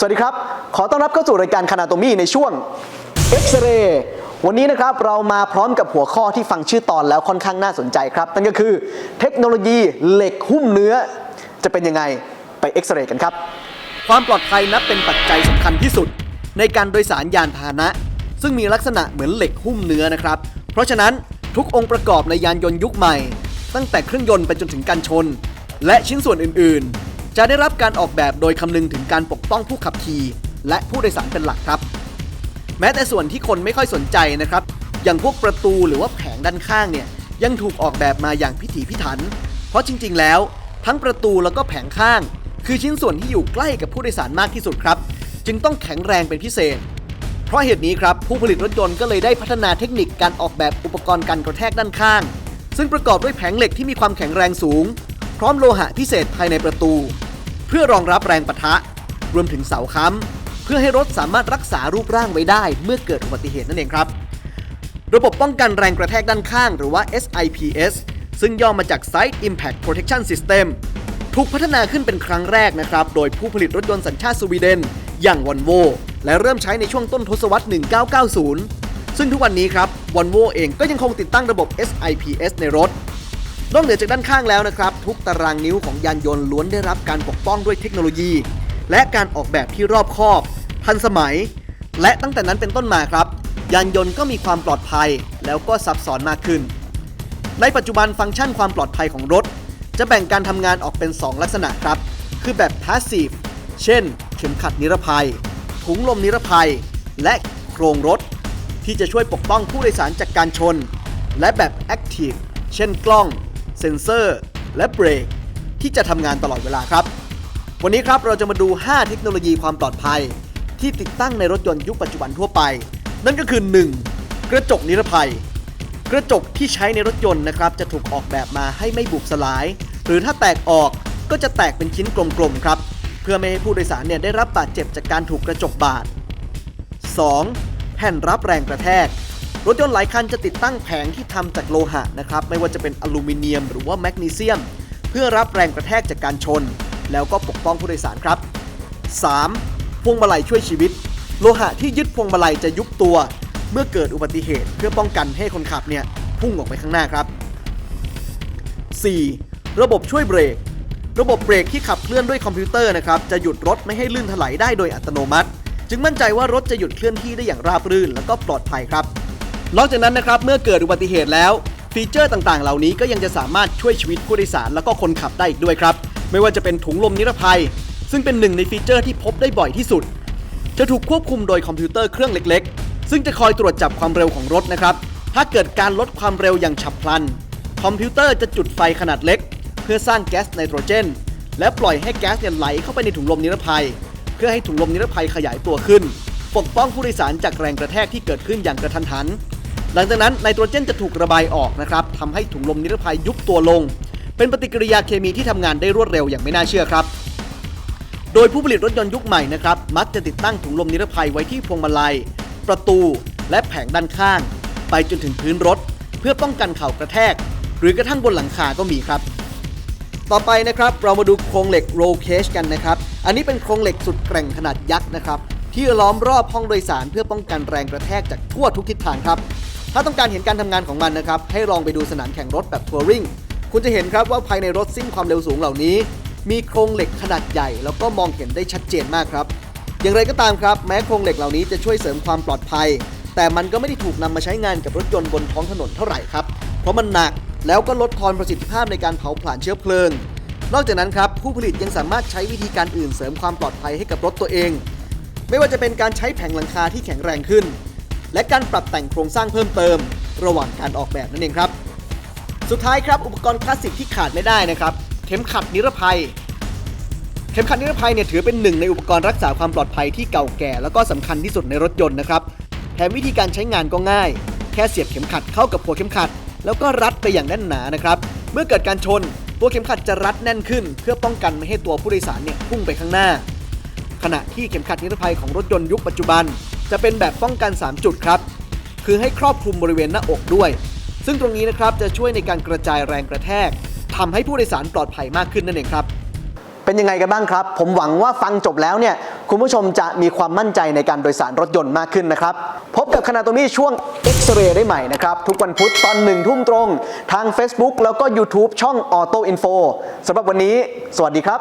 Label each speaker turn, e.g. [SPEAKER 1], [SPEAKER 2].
[SPEAKER 1] สวัสดีครับ ขอต้อนรับเข้าสู่รายการคานาโตมีในช่วงเอ็กซเรย์วันนี้นะครับเรามาพร้อมกับหัวข้อที่ฟังชื่อตอนแล้วค่อนข้างน่าสนใจครับนั่นก็คือเทคโนโลยีเหล็กหุ้มเนื้อ จะเป็นยังไงไปเอ็กซเรย์กันครับ ความปลอดภัยนับเป็นปัจจัยสำคัญที่สุด ในการโดยสารยานพาหนะ ซึ่งมีลักษณะเหมือนเหล็กหุ้มเนื้อนะครับ เพราะฉะนั้นทุกองค์ประกอบในยานยนต์ยุคใหม่ ตั้งแต่เครื่องยนต์ไปจนถึงการชน และชิ้นส่วนอื่นๆ จะได้รับการออกแบบโดยคำนึงถึงการปกป้องผู้ขับขี่และผู้โดยสารเป็นหลักครับ แม้แต่ส่วนที่คนไม่ค่อยสนใจนะครับ อย่างพวกประตูหรือว่าแผงด้านข้างเนี่ยยังถูกออกแบบมาอย่างพิถีพิถัน เพราะจริง ๆ แล้ว ทั้งประตูแล้วก็แผงข้าง คือชิ้นส่วนที่อยู่ใกล้กับผู้โดยสารมากที่สุดครับ จึงต้องแข็งแรงเป็นพิเศษ เพราะเหตุนี้ครับผู้ผลิตรถยนต์ก็เลยได้พัฒนาเทคนิคการออกแบบอุปกรณ์กันกระแทกด้านข้าง ซึ่งประกอบด้วยแผงเหล็กที่มีความแข็งแรงสูง พร้อมโลหะพิเศษภายในประตู เพื่อรองรับแรงปะทะ รวมถึงเสาค้ำเพื่อให้รถสามารถรักษารูปร่างไว้ได้ เมื่อเกิดอุบัติเหตุนั่นเองครับ ระบบป้องกันแรงกระแทกด้านข้างหรือว่า SIPS ซึ่งย่อมาจาก Side Impact Protection System ถูกพัฒนาขึ้นเป็นครั้งแรกนะครับ โดยผู้ผลิตรถยนต์สัญชาติสวีเดน อย่าง Volvo และเริ่มใช้ในช่วงต้นทศวรรษ 1990 ซึ่งทุกวันนี้ครับ Volvo เองก็ยังคงติดตั้งระบบ SIPS ในรถ นอกเหนือจากด้านข้างแล้วนะครับ ทุกตารางนิ้วของยานยนต์ล้วนได้รับการปกป้องด้วยเทคโนโลยี และการออกแบบที่รอบคอบ ทันสมัย และตั้งแต่นั้นเป็นต้นมาครับ ยานยนต์ก็มีความปลอดภัย แล้วก็ซับซ้อนมากขึ้น ในปัจจุบันฟังก์ชันความปลอดภัยของรถ จะแบ่งการทำงานออกเป็น 2 ลักษณะครับ คือแบบ passive เช่น เข็มขัดนิรภัย ถุงลมนิรภัย และโครงรถ ที่จะช่วยปกป้องผู้โดยสารจากการชน และแบบ active เช่นกล้อง เซ็นเซอร์ และเบรกที่จะทำงานตลอดเวลาครับ วันนี้ครับเราจะมาดู 5 เทคโนโลยีความปลอดภัย ที่ติดตั้งในรถยนต์ยุคปัจจุบันทั่วไป นั่นก็คือ 1. กระจกนิรภัย กระจกที่ใช้ในรถยนต์นะครับจะถูกออกแบบมาให้ไม่บุบสลาย หรือถ้าแตกออกก็จะแตกเป็นชิ้นกลมๆครับ เพื่อไม่ให้ผู้โดยสารเนี่ยได้รับบาดเจ็บจากการถูกกระจกบาด 2. แผ่นรับแรงกระแทก รถยนต์หลายคันจะติดตั้งแผงที่ทำจากโลหะนะครับไม่ว่าจะเป็นอลูมิเนียมหรือว่าแมกนีเซียม เพื่อรับแรงกระแทกจากการชน แล้วก็ปกป้องผู้โดยสารครับ 3. พวงมาลัยช่วยชีวิต โลหะที่ยึดพวงมาลัยจะยุบตัว เมื่อเกิดอุบัติเหตุ เพื่อป้องกันให้คนขับเนี่ยพุ่งออกไปข้างหน้าครับ 4. ระบบช่วยเบรก ระบบเบรกที่ขับเคลื่อนด้วยคอมพิวเตอร์นะครับจะหยุดรถไม่ให้ลื่นถลายได้โดยอัตโนมัติ จึงมั่นใจว่ารถจะหยุดเคลื่อนที่ได้อย่างราบรื่น และก็ปลอดภัยครับ นอกจากนั้นนะครับเมื่อเกิดอุบัติเหตุแล้ว ฟีเจอร์ต่างๆ เหล่านี้ก็ยังจะสามารถช่วยชีวิตผู้โดยสารแล้วก็คนขับได้อีกด้วยครับ ไม่ว่าจะเป็นถุงลมนิรภัย ซึ่งเป็นหนึ่งในฟีเจอร์ที่พบได้บ่อยที่สุด จะถูกควบคุมโดยคอมพิวเตอร์เครื่องเล็กๆ ซึ่งจะคอยตรวจจับความเร็วของรถนะครับถ้าเกิดการลดความเร็วอย่างฉับพลัน คอมพิวเตอร์จะจุดไฟขนาดเล็ก เพื่อสร้างแก๊สไนโตรเจน และปล่อยให้แก๊สเนี่ยไหลเข้าไปในถุงลมนิรภัย เพื่อให้ถุงลมนิรภัยขยายตัวขึ้น ปกป้องผู้โดยสารจากแรงกระแทกที่เกิดขึ้นอย่างกระทันหัน หลังจากนั้นไนโตรเจนจะถูกระบายออกนะครับทำให้ถุงลมนิรภัยยุบตัวลง เป็นปฏิกิริยาเคมีที่ทำงานได้รวดเร็วอย่างไม่น่าเชื่อครับ โดยผู้ผลิตรถยนต์ยุคใหม่นะครับมักจะติดตั้งถุงลมนิรภัยไว้ที่พวงมาลัย ประตู และแผงด้านข้าง ไปจนถึงพื้นรถ เพื่อป้องกันเข่ากระแทก หรือกระทั่งบนหลังคาก็มีครับ ต่อไปนะครับเรามาดูโครงเหล็กโรเคชกันนะครับอันนี้เป็นโครงเหล็กสุดแกร่งขนาดยักษ์นะครับที่ล้อมรอบห้องโดยสารเพื่อป้องกันแรงกระแทกจากทั่วทุกทิศทางครับ ถ้าต้องการเห็นการทำงานของมันนะครับ ให้ลองไปดูสนามแข่งรถแบบทัวริงคุณจะเห็นครับว่าภายในรถซิ่งความเร็วสูงเหล่านี้ มีโครงเหล็กขนาดใหญ่ แล้วก็มองเห็นได้ชัดเจนมากครับ อย่างไรก็ตามครับ แม้โครงเหล็กเหล่านี้จะช่วยเสริมความปลอดภัย แต่มันก็ไม่ได้ถูกนำมาใช้งานกับรถยนต์บนท้องถนนเท่าไหร่ครับ เพราะมันหนักแล้วก็ลดทอนประสิทธิภาพในการเผาผลาญเชื้อเพลิง นอกจากนั้นครับผู้ผลิตยังสามารถใช้วิธีการอื่นเสริมความปลอดภัยให้กับรถตัวเอง ไม่ว่าจะเป็นการใช้แผงหลังคาที่แข็งแรงขึ้น และการปรับแต่งโครงสร้างเพิ่มเติม ระหว่างการออกแบบนั่นเองครับ สุดท้ายครับอุปกรณ์คลาสสิกที่ขาดไม่ได้นะครับ เข็มขัดนิรภัย เข็มขัดนิรภัยเนี่ยถือเป็นหนึ่งในอุปกรณ์รักษาความปลอดภัยที่เก่าแก่ แล้วก็สำคัญที่สุดในรถยนต์นะครับแถมวิธีการใช้งานก็ง่าย แค่เสียบเข็มขัดเข้ากับหัวเข็มขัด แล้วก็รัดไปอย่างแน่นหนานะครับเมื่อเกิดการชนตัวเข็มขัดจะรัดแน่นขึ้น เพื่อป้องกันไม่ให้ตัวผู้โดยสารเนี่ยพุ่งไปข้างหน้า ขณะที่เข็มขัดนิรภัยของรถยนต์ยุคปัจจุบัน จะเป็นแบบป้องกัน 3 จุดครับ คือให้ครอบคลุมบริเวณหน้าอกด้วย ซึ่งตรงนี้นะครับจะช่วยในการกระจายแรงกระแทกทำให้ผู้โดยสารปลอดภัยมากขึ้นนั่นเองครับ เป็นยังไงกันบ้างครับ ผมหวังว่าฟังจบแล้วเนี่ยคุณผู้ชมจะมีความมั่นใจในการโดยสารรถยนต์มากขึ้นนะครับ พบกับคณะตรงนี้ช่วงเอ็กซเรย์ได้ใหม่นะครับ ทุกวันพุธตอนหนึ่งทุ่มตรง ทาง Facebook แล้วก็ YouTube ช่อง Auto Info สำหรับวันนี้ สวัสดีครับ